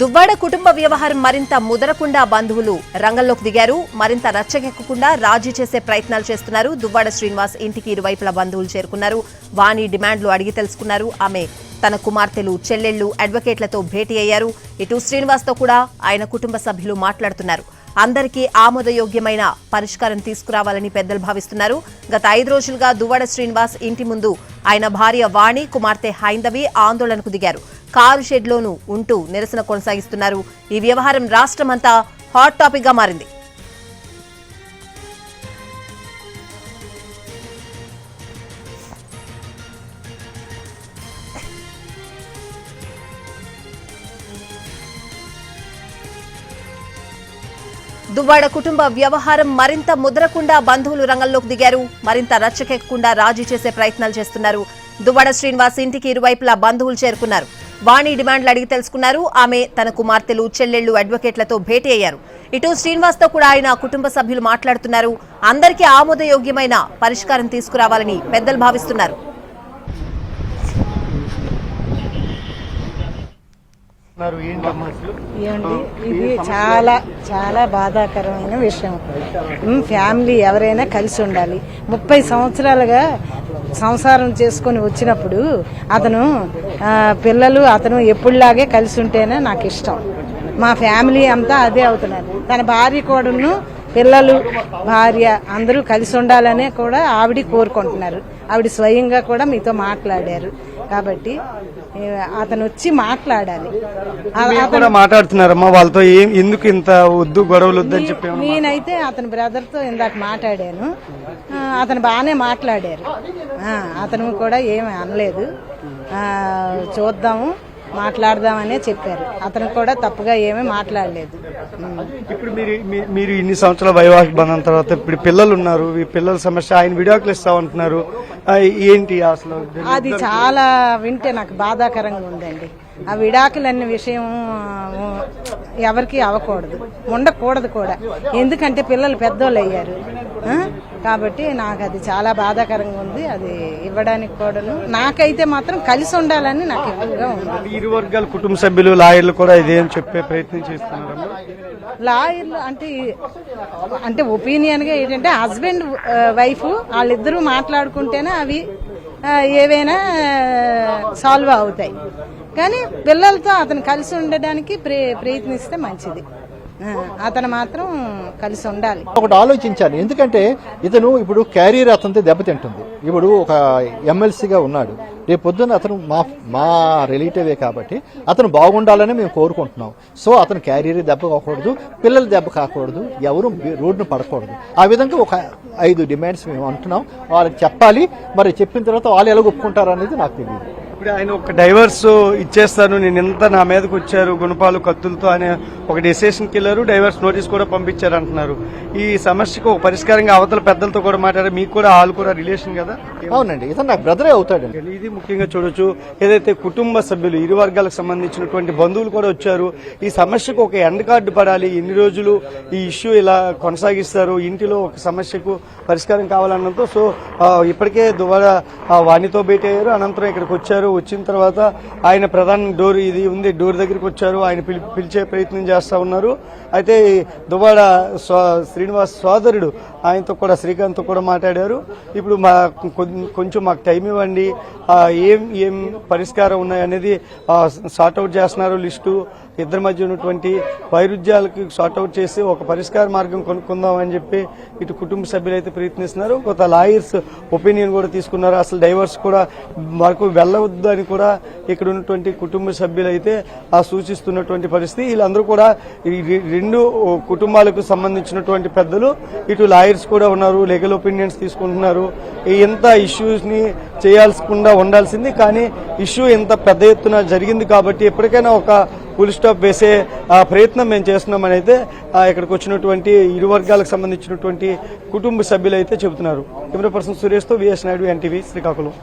దువ్వాడ కుటుంబ వ్యవహారం మరింత ముదరకుండా బంధువులు రంగంలోకి దిగారు. మరింత రచ్చకెక్కకుండా రాజీ చేసే ప్రయత్నాలు చేస్తున్నారు. దువ్వాడ శ్రీనివాస్ ఇంటికి ఇరువైపుల బంధువులు చేరుకున్నారు. వాణి డిమాండ్లు అడిగి తెలుసుకున్నారు. ఆమె తన కుమార్తెలు చెల్లెళ్ళు అడ్వకేట్లతో భేటీ అయ్యారు. ఇటు శ్రీనివాస్తో కూడా ఆయన కుటుంబ సభ్యులు మాట్లాడుతున్నారు. అందరికీ ఆమోదయోగ్యమైన పరిష్కారం తీసుకురావాలని పెద్దలు భావిస్తున్నారు. గత ఐదు రోజులుగా దువ్వాడ శ్రీనివాస్ ఇంటి ముందు ఆయన భార్య వాణి కుమార్తె హైందవి ఆందోళనకు దిగారు. కారు షెడ్లోనూ ఉంటూ నిరసన కొనసాగిస్తున్నారు. ఈ వ్యవహారం రాష్ట్రమంతా హాట్ టాపిక్గా మారింది. దువ్వాడ కుటుంబ వ్యవహారం మరింత ముద్రకుండా బంధువులు రంగంలోకి దిగారు. మరింత రచ్చకెక్కకుండా రాజీ చేసే ప్రయత్నాలు చేస్తున్నారు. దువ్వాడ శ్రీనివాస్ ఇంటికి ఇరువైపులా బంధువులు చేరుకున్నారు. వాణి డిమాండ్లు అడిగి తెలుసుకున్నారు. ఆమె తన కుమార్తెలు చెల్లెళ్ళు అడ్వకేట్లతో భేటీ అయ్యారు. ఇటు శ్రీనివాస్తో కూడా ఆయన కుటుంబ సభ్యులు మాట్లాడుతున్నారు. అందరికీ ఆమోదయోగ్యమైన పరిష్కారం తీసుకురావాలని పెద్దలు భావిస్తున్నారు. ఇది చాలా చాలా బాధాకరమైన విషయం. ఫ్యామిలీ ఎవరైనా కలిసి ఉండాలి. ముప్పై సంవత్సరాలుగా సంసారం చేసుకొని వచ్చినప్పుడు అతను పిల్లలు అతను ఎప్పుడులాగే కలిసి ఉంటేనే నాకు ఇష్టం. మా ఫ్యామిలీ అంతా అదే అవుతున్నారు. తన భార్య కూడాను పిల్లలు భార్య అందరూ కలిసి ఉండాలనే కూడా ఆవిడ కోరుకుంటున్నారు. ఆవిడ స్వయంగా కూడా మీతో మాట్లాడారు. కాబట్టి అతను వచ్చి మాట్లాడాలి. మాట్లాడుతున్నారమ్మా వాళ్ళతో ఏం ఎందుకు ఇంత వద్దు గొడవలు వద్దని చెప్పి నేనైతే అతని బ్రదర్తో ఇందాక మాట్లాడాను. అతను బాగానే మాట్లాడారు. అతను కూడా ఏమి అనలేదు. చూద్దాము. మాట్లాడదామనే చెప్పారు. అతను కూడా తప్పుగా ఏమీ మాట్లాడలేదు. ఇప్పుడు మీరు మీ- మీరు ఇన్ని సంవత్సరాల వైవాహిక బంధం తర్వాత ఇప్పుడు పిల్లలు ఉన్నారు. ఈ పిల్లల సమస్య ఆయన విడాకులు ఇస్తామంటున్నారు ఆ, ఏంటి అసలు? అది చాలా వింటే నాకు బాధాకరంగా ఉందండి. ఆ విడాకులన్న విషయం ఆ, ఎవరికి అవ్వకూడదు. ఉండకూడదు కూడా. ఎందుకంటే పిల్లలు పెద్దోళ్ళు అయ్యారు. ఆ? కాబట్టి నాకు అది చాలా బాధాకరంగా ఉంది. అది ఇవ్వడానికి కూడాను నాకైతే మాత్రం కలిసి ఉండాలని నాకు ఎక్కువగా ఉంది. ఇరు వర్గాల కుటుంబ సభ్యులు లాయర్లు కూడా ఇదేం చెప్పే ప్రయత్నం చేస్తున్నారమ్మా లాయర్లు అంటే అంటే ఒపీనియన్గా ఏంటంటే హస్బెండ్ వైఫ్ వాళ్ళిద్దరూ మాట్లాడుకుంటేనే అవి ఏవైనా సాల్వ్ అవుతాయి. కానీ పిల్లలతో అతను కలిసి ఉండడానికి ప్రే- ప్రయత్నిస్తే మంచిది. అతను మాత్రం కలిసి ఉండాలి. ఒకటి ఆలోచించాను. ఎందుకంటే ఇతను ఇప్పుడు క్యారియర్ అతనితో దెబ్బతింటుంది. ఇప్పుడు ఒక ఎమ్మెల్సీగా ఉన్నాడు. రేపు పొద్దున్న అతను మా మా రిలేటివే కాబట్టి అతను బాగుండాలని మేము కోరుకుంటున్నాం. సో అతను క్యారియర్ దెబ్బ కాకూడదు పిల్లలు దెబ్బ కాకూడదు ఎవరు రోడ్డును పడకూడదు. ఆ విధంగా ఒక ఐదు డిమాండ్స్ మేము అంటున్నాం. వాళ్ళకి చెప్పాలి. మరి చెప్పిన తర్వాత వాళ్ళు ఎలా ఒప్పుకుంటారు అనేది నాకు తెలియదు. ఇప్పుడు ఆయన ఒక డైవర్స్ ఇచ్చేస్తాను. నేను ఎంత నా మీదకి వచ్చారు గుణపాలు కత్తులతో అనే ఒక డెసిషన్కి వెళ్ళారు. డైవర్స్ నోటీస్ కూడా పంపించారు అంటున్నారు ఈ సమస్యకు ఒక పరిష్కారంగా అవతల పెద్దలతో కూడా మాట్లాడారు మీకు కూడా వాళ్ళు కూడా రిలేషన్ కదా? అవునండి ఇతను నాకు బ్రదరే అవుతాడండి. ఇది ముఖ్యంగా చూడొచ్చు. ఏదైతే కుటుంబ సభ్యులు ఇరు వర్గాలకు సంబంధించినటువంటి బంధువులు కూడా వచ్చారు ఈ సమస్యకు ఒక ఎండ్ కార్డు పడాలి. ఎన్ని రోజులు ఈ ఇష్యూ ఇలా కొనసాగిస్తారు ఇంటిలో ఒక సమస్యకు పరిష్కారం కావాలన్నంతో సో ఇప్పటికే దువాడ ఆ, వాణితో భేటీ అయ్యారు. అనంతరం ఇక్కడికి వచ్చారు. వచ్చిన తర్వాత ఆయన ప్రధాన డోర్ ఇది ఉంది డోర్ దగ్గరికి వచ్చారు. ఆయన పిలి- పిలిచే ప్రయత్నం చేస్తా ఉన్నారు. అయితే దువాడ శ్రీనివాస్ సోదరుడు ఆయనతో కూడా శ్రీకాంత్తో కూడా మాట్లాడారు. ఇప్పుడు మా కొంచెం మాకు టైం ఇవ్వండి. ఏం ఏం పరిష్కారం ఉన్నాయి అనేది సార్ట్అవుట్ చేస్తున్నారు లిస్టు. ఇద్దరి మధ్య ఉన్నటువంటి వైరుధ్యాలకు సార్ట్అవుట్ చేసి ఒక పరిష్కార మార్గం కొనుక్కుందాం అని చెప్పి ఇటు కుటుంబ సభ్యులు అయితే ప్రయత్నిస్తున్నారు. కొంత లాయర్స్ ఒపీనియన్ కూడా తీసుకున్నారు. అసలు డైవర్స్ కూడా వరకు వెళ్ళవద్దు అని కూడా ఇక్కడ ఉన్నటువంటి కుటుంబ సభ్యులు అయితే ఆ సూచిస్తున్నటువంటి పరిస్థితి. వీళ్ళందరూ కూడా ఈ రెండు కుటుంబాలకు సంబంధించినటువంటి పెద్దలు ఇటు లాయర్స్ కూడా ఉన్నారు లీగల్ ఒపీనియన్స్ తీసుకుంటున్నారు. ఇంత ఇష్యూస్ని చేయాల్సకుండా ఉండాల్సింది. కానీ ఇష్యూ ఇంత పెద్ద ఎత్తున జరిగింది కాబట్టి ఎప్పటికైనా ఒక ఫుల్ స్టాప్ వేసే ఆ, ప్రయత్నం మేము చేస్తున్నామని అయితే ఇక్కడికి వచ్చినటువంటి ఇరు వర్గాలకు సంబంధించినటువంటి కుటుంబ సభ్యులు అయితే చెబుతున్నారు. కెమెరా పర్సన్ సురేష్తో విఎస్ నాయుడు ఎన్టీవీ శ్రీకాకుళం.